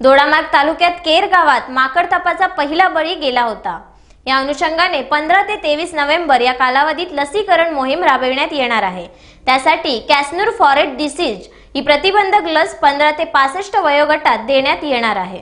दोडामार्ग तालुक्यात केर गावात माकडतापाचा पहिला बळी गेला होता. या अनुषंगाने पंधरा ते तेवीस नोव्हेंबर या कालावधीत लसीकरण मोहीम राबविण्यात येणार आहे. त्यासाठी कॅस्नूर फॉरेट डिसीज ही प्रतिबंधक लस पंधरा ते पासष्ट वयोगटात देण्यात येणार आहे.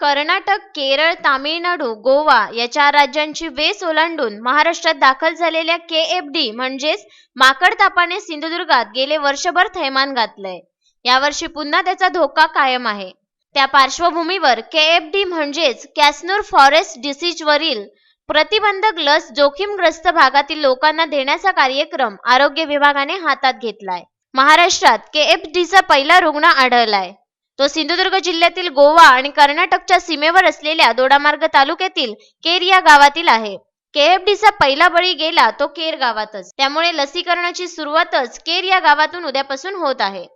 कर्नाटक केरळ तामिळनाडू गोवा या चार राज्यांची वेस ओलांडून महाराष्ट्रात दाखल झालेल्या के एफ डी म्हणजेच माकड तापाने सिंधुदुर्गात गेले वर्षभर थैमान घातलंय. यावर्षी पुन्हा त्याचा धोका कायम आहे. त्या पार्श्वभूमीवर केएफडी म्हणजेच कॅस्नोर फॉरेस्ट डिसीजवरील प्रतिबंधक लस जोखीमग्रस्त भागातील लोकांना देण्याचा कार्यक्रम आरोग्य विभागाने हातात घेतलाय. महाराष्ट्रात केएफडीचा पहिला रुग्ण आढळलाय. तो सिंधुदुर्ग जिल्ह्यातील गोवा आणि कर्नाटकच्या सीमेवर असलेल्या दोडामार्ग तालुक्यातील केर या गावातील आहे. केएफडीचा पहिला बळी गेला तो केर गावातच. त्यामुळे लसीकरणाची सुरुवातच केर या गावातून उद्यापासून होत आहे.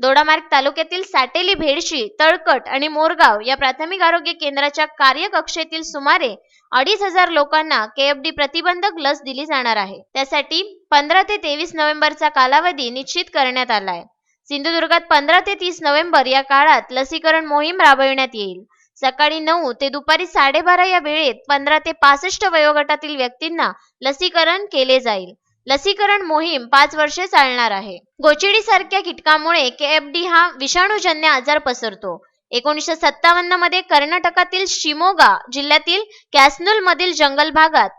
दोडामार्ग तालुक्यातील साटेली भेडशी तळकट आणि मोरगाव या प्राथमिक आरोग्य केंद्राच्या कार्यकक्षेतील सुमारे अडीच हजार लोकांना केएफडी प्रतिबंधक लस दिली जाणार आहे. त्यासाठी पंधरा ते तेवीस नोव्हेंबरचा कालावधी निश्चित करण्यात आला आहे. सिंधुदुर्गात पंधरा ते तीस नोव्हेंबर या काळात लसीकरण मोहीम राबविण्यात येईल. सकाळी नऊ ते दुपारी साडेबारा या वेळेत पंधरा ते पासष्ट वयोगटातील व्यक्तींना लसीकरण केले जाईल. लसीकरण मोहीम पाच वर्षे चालणार आहे. गोचिडी सारख्या कीटकामुळे केएफडी हा विषाणूजन्य आजार पसरतो. एकोणीसशे सत्तावन्नमध्ये कर्नाटकातील शिमोगा जिल्ह्यातील कॅसनुल मधील जंगल भागात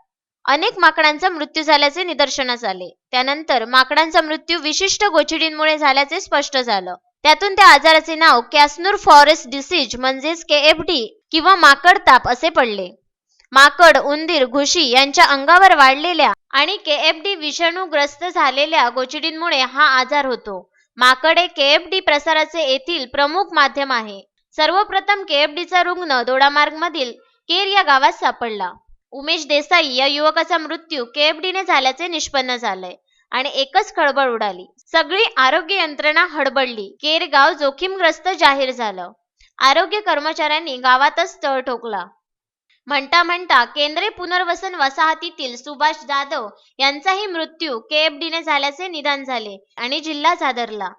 अनेक माकडांचा मृत्यू झाल्याचे निदर्शनास आले. त्यानंतर माकडांचा मृत्यू विशिष्ट गोचिडींमुळे झाल्याचे स्पष्ट झालं. त्यातून त्या आजाराचे नाव कॅसनूर फॉरेस्ट डिसीज म्हणजेच केएफडी किंवा माकड ताप असे पडले. माकड उंदीर घुशी यांच्या अंगावर वाढलेल्या आणि केएफडी विषाणूग्रस्त झालेल्या गोचिडींमुळे हा आजार होतो. माकडे केएफडी प्रसाराचे येथील प्रमुख माध्यम आहे. सर्वप्रथम केएफडीचा रुग्ण दोडामार्ग मधील केर या गावात सापडला. उमेश देसाई या युवकाचा मृत्यू केएफडीने झाल्याचे निष्पन्न झालंय आणि एकच खळबळ उडाली. सगळी आरोग्य यंत्रणा हडबडली. केर गाव जोखीमग्रस्त जाहीर झालं. आरोग्य कर्मचाऱ्यांनी गावातच तळ ठोकला. म्हणता म्हणता केंद्रे पुनर्वसन वसाहतीतील सुभाष जाधव यांचाही मृत्यू केएफडीने झाल्याचे निदान झाले आणि जिल्हा सादरला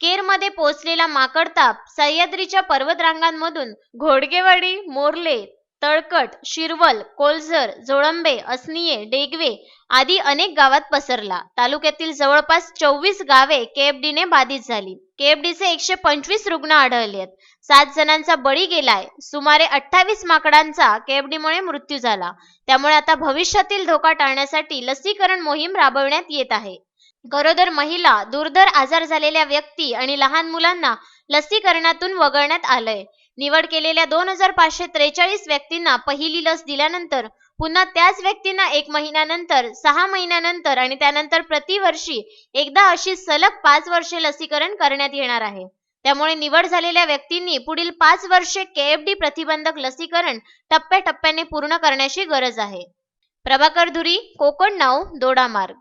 केरमध्ये पोहोचलेला माकडताप सह्याद्रीच्या पर्वतरांगांमधून घोडगेवाडी मोर्ले तळकट शिरवल कोलझर जोळंबे असनिये डेगवे आदी अनेक गावात पसरला. तालुक्यातील जवळपास चोवीस गावे केएफडीने बाधित झाली. केएफडीचे एकशे पंचवीस रुग्ण आढळलेत सात जणांचा बळी गेलाय. सुमारे अठ्ठावीस माकडांचा केएफडीमुळे मृत्यू झाला. त्यामुळे आता भविष्यातील धोका टाळण्यासाठी लसीकरण मोहीम राबवण्यात येत आहे. गरोदर महिला दुर्धर आजार झालेल्या व्यक्ती आणि लहान मुलांना लसीकरणातून वगळण्यात आलंय. निवड केलेल्या दोन हजार पाचशे त्रेचाळीस व्यक्तींना पहिली लस दिल्यानंतर पुन्हा त्याच व्यक्तींना एक महिन्यानंतर सहा महिन्यानंतर आणि त्यानंतर प्रतिवर्षी एकदा अशी सलग पाच वर्षे लसीकरण करण्यात येणार आहे. त्यामुळे निवड झालेल्या व्यक्तींनी पुढील पाच वर्षे केएफडी प्रतिबंधक लसीकरण टप्प्याटप्प्याने पूर्ण करण्याची गरज आहे. प्रभाकर धुरी कोकण नाव दोडामार्ग